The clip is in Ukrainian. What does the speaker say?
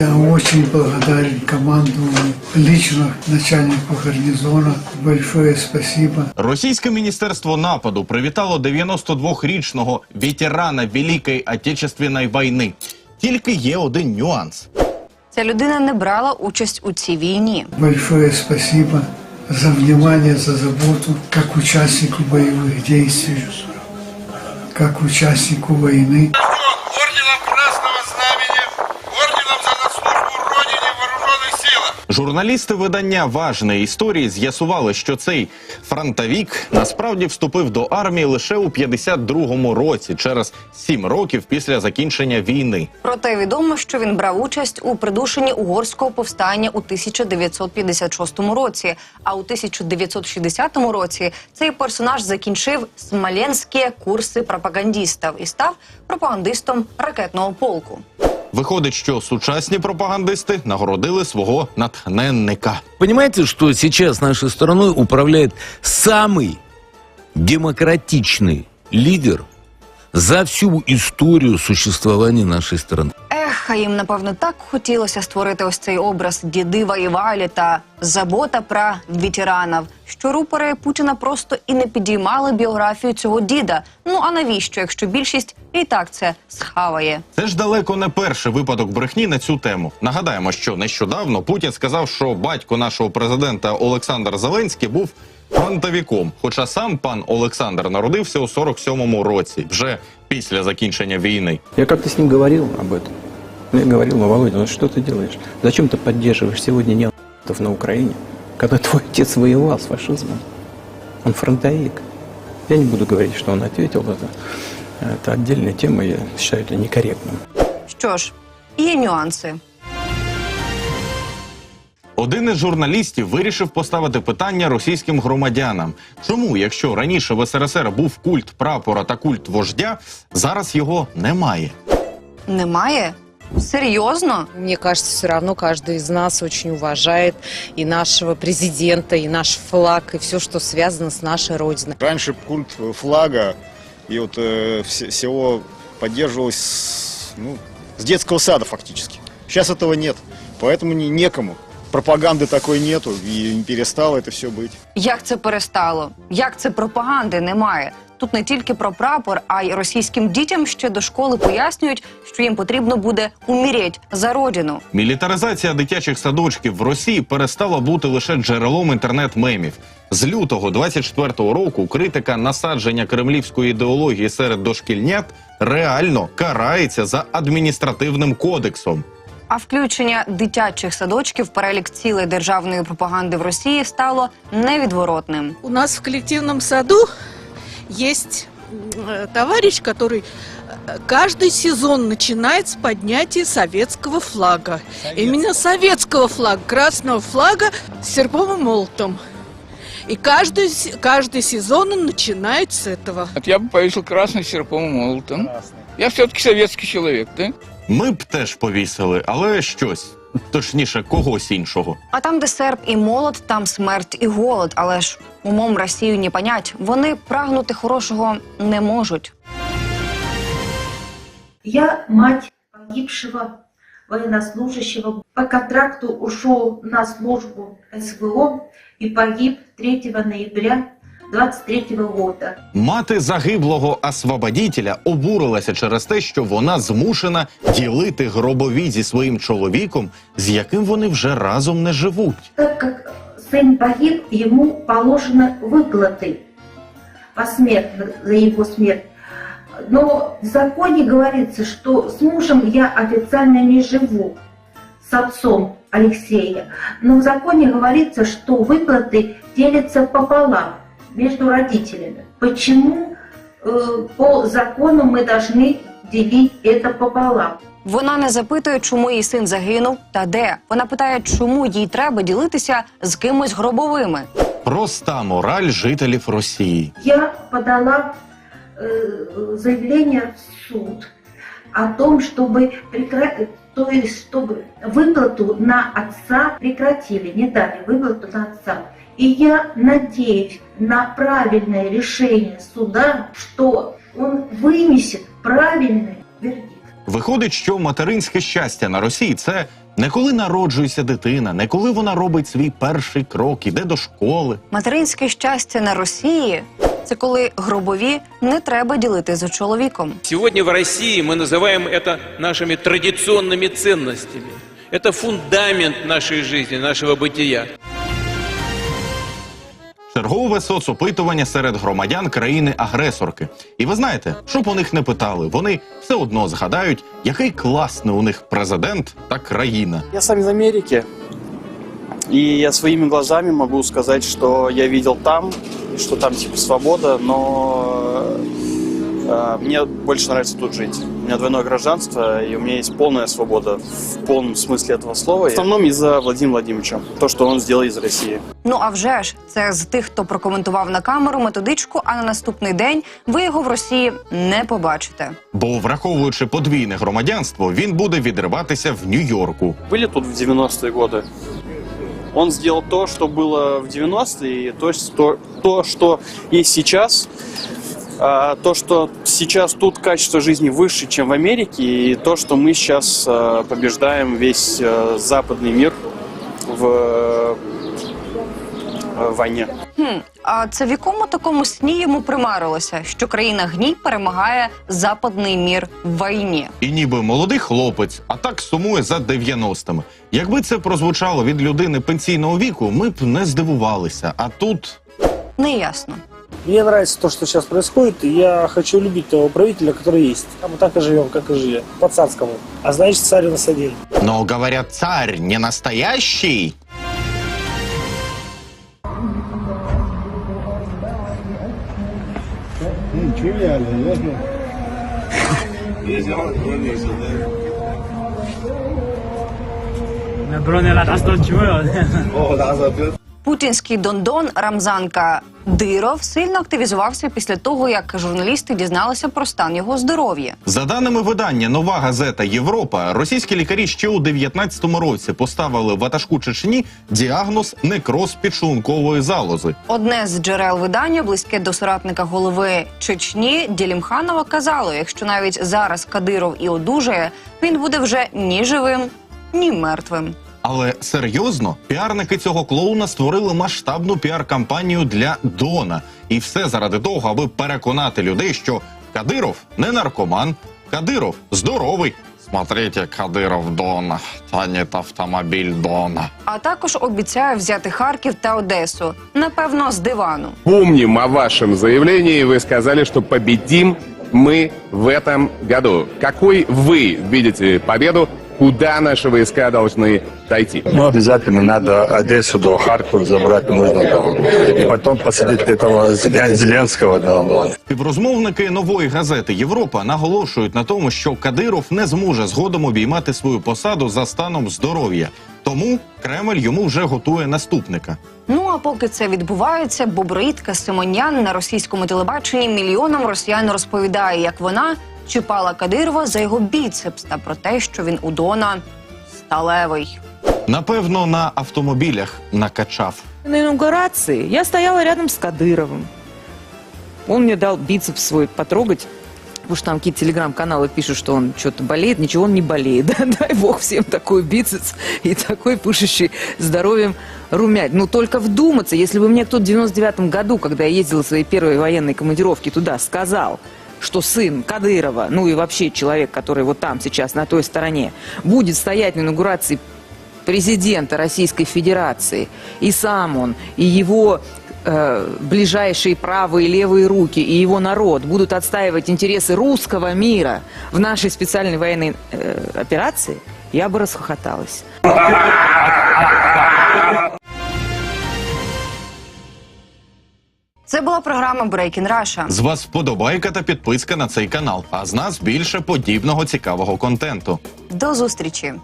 Я очень благодарен командованию, лично начальнику гарнизона. Большое спасибо. Російське міністерство нападу привітало 92-річного ветерана Великої Отечественної війни. Тільки є один нюанс. Ця людина не брала участь у цій війні. Большое спасибо за внимание, за заботу, как участнику боевых действий, как участнику войны. орденом Красного Знамени, орденом за Журналісти видання важної історії з'ясували, що цей фронтовік насправді вступив до армії лише у 52-му році, через сім років після закінчення війни. Проте відомо, що він брав участь у придушенні угорського повстання у 1956 році. А у 1960 році цей персонаж закінчив смоленські курси пропагандістів і став пропагандистом ракетного полку. Виходить, що сучасні пропагандисти нагородили свого натхненника. Понимаете, что сейчас нашей страной управляет самый демократичный лидер за всю историю существования нашей страны. Ех, а їм напевно так хотілося створити ось цей образ діди воювали та забота про ветеранів, що рупори Путіна просто і не підіймали біографію цього діда. Ну а навіщо, якщо більшість і так це схаває? Це ж далеко не перший випадок брехні на цю тему. Нагадаємо, що нещодавно Путін сказав, що батько нашого президента Олександр Зеленський був фронтовиком. Хоча сам пан Олександр народився у 47-му році, вже після закінчення війни. Я как-то с ним говорил об этом. Я говорил, ну, Володя, ну что ты делаешь? Зачем ты поддерживаешь сегодня неонацистов на Украине, когда твой отец воевал с фашизмом? Он фронтовик. Я не буду говорить, что он ответил. Это, это отдельная тема, я считаю это некорректным. Що ж, є нюанси. Один із журналістів вирішив поставити питання російським громадянам. Чому, якщо раніше в СРСР був культ прапора та культ вождя, зараз його немає? Немає? Серйозно? Мне кажется, все равно каждый из нас очень уважает и нашего президента, и наш флаг, и все, что связано с нашей Родиной. Раньше культ флага и вот э, все- всего поддерживалось с, ну, с детского сада фактически. Сейчас этого нет, поэтому не, некому. Пропаганды такой нету и не перестало это все быть. Як це перестало? Як це пропаганди немає? Тут не тільки про прапор, а й російським дітям ще до школи пояснюють, що їм потрібно буде уміріть за родину. Мілітаризація дитячих садочків в Росії перестала бути лише джерелом інтернет-мемів. З лютого 24-го року критика насадження кремлівської ідеології серед дошкільнят реально карається за адміністративним кодексом. А включення дитячих садочків в перелік цілей державної пропаганди в Росії стало невідворотним. У нас в коллективном саду есть э, товарищ, который э, каждый сезон начинает с поднятия советского флага. Именно советского флага, красного флага с серпом и молотом. И каждый, с- каждый сезон он начинает с этого. Вот я бы повесил красный серпом и молотом. Я все-таки советский человек, да? Ми б теж повісили, але щось точніше, когось іншого. А там, де серп і молот, там смерть і голод. Але ж умом Росію не понять. Вони прагнути хорошого не можуть. Я мать погибшего военнослужащего. По контракту ушел на службу СВО и погиб 3 ноября 23 года. Мати загиблого освободітеля обурилася через те, що вона змушена ділити гробові зі своїм чоловіком, з яким вони вже разом не живуть. Так как сын погиб, ему положены выплаты посмертно за его смерть. Но в законе говорится, что с мужем я официально не живу, с отцом Алексея. Но в законе говорится, что выплаты делятся пополам между родителями. Почему э, по закону мы должны делить это пополам? Вона не запитує, чому її син загинув та де. Вона питає, чому їй треба ділитися з кимось гробовими. Проста мораль жителів Росії. Я подала э, заявление в суд о том, чтобы прекратить, то есть чтобы выплату на отца прекратили, не дали выплату на отца. И я надеюсь на правильное решение суда, что он вынесет правильный вердикт. Виходить, що материнське щастя на Росії це не коли народжується дитина, не коли вона робить свій перший крок, іде до школи. Материнське щастя на Росії це коли гробові не треба ділити з чоловіком. Сегодня в России мы называем это нашими традиционными ценностями. Это фундамент нашей жизни, нашего бытия. Чергове соцопитування серед громадян країни-агресорки. І ви знаєте, щоб у них не питали, вони все одно згадають, який класний у них президент та країна. Я сам из Америки, и я своими глазами могу сказать, что я видел там, и что там типа свобода, но э, мне больше нравится тут жить У меня двойное гражданство, и у меня есть полная свобода в полном смысле этого слова. В основном из-за Владимира Владимировича, то, что он сделал из России. Ну а вже ж це з тих, хто прокоментував на камеру методичку, а на наступний день ви його в Росії не побачите. Бо, враховуючи подвійне громадянство, він буде відриватися в Нью-Йорку. Были тут в 90-е годы. Он сделал то, что было в 90-е, и то, что, то, что есть сейчас. А, то, что сейчас тут качество жизни выше, чем в Америке, и то, что мы сейчас а, побеждаем весь а, западный мир в а, войне. Хм, а це в якому такому сні йому примарилося, що країна гній перемагає западний мір в війні? І ніби молодий хлопець, а так сумує за 90-ми. Якби це прозвучало від людини пенсійного віку, ми б не здивувалися. А тут Неясно. Мне нравится то, что сейчас происходит, и я хочу любить того правителя, который есть. А мы так и живем, как и жили, по-царскому. А значит, царь у нас один. Но говорят, царь не настоящий. Путінський дондон Рамзан Кадиров сильно активізувався після того, як журналісти дізналися про стан його здоров'я. За даними видання Нова газета Європа, російські лікарі ще у 19-му році поставили ватажку Чечні діагноз некроз підшлункової залози. Одне з джерел видання, близьке до соратника голови Чечні Ділімханова, казало: якщо навіть зараз Кадиров і одужає, він буде вже ні живим, ні мертвим. Але серйозно, піарники цього клоуна створили масштабну піар-кампанію для Дона. І все заради того, аби переконати людей, що Кадиров не наркоман, Кадиров здоровий. Смотрите, Кадиров Дон, тянет автомобіль Дона. А також обіцяє взяти Харків та Одесу, напевно, з дивану. Помним о вашем заявлении. Вы сказали, что победим мы в этом году. Какой вы видите победу? Куда наши войска должны дойти? Ну, обязательно надо Одессу до Харькова забрать нужно там. И потом посадить этого Зеленского там. Співрозмовники нової газети Європа наголошують на тому, що Кадиров не зможе згодом обіймати свою посаду за станом здоров'я. Тому Кремль йому вже готує наступника. Ну а поки це відбувається, Бобритка Симонян на російському телебаченні мільйонам росіян розповідає, як вона чіпала Кадирова за його біцепс та про те, що він у Дона сталевий. Напевно, на автомобілях накачав. На инаугурации я стояла рядом с Кадыровым. Он мне дал бицепс свой потрогать. Потому что там какие-то телеграм-каналы пишут, что он что-то болеет. Ничего он не болеет. Дай бог всем такой бицепс и такой пышущий здоровьем румять. Ну, только вдуматься, если бы мне кто-то в 99 году, когда я ездила в своей первой военной командировке туда, сказал, что сын Кадырова, ну и вообще человек, который вот там сейчас, на той стороне, будет стоять на инаугурации президента Российской Федерации, и сам он, и его э, ближайшие правые и левые руки, и его народ будут отстаивать интересы русского мира в нашей специальной военной э, операции, я бы расхохоталась. Це була програма Breaking Russia. З вас вподобайка та підписка на цей канал. А з нас більше подібного цікавого контенту. До зустрічі.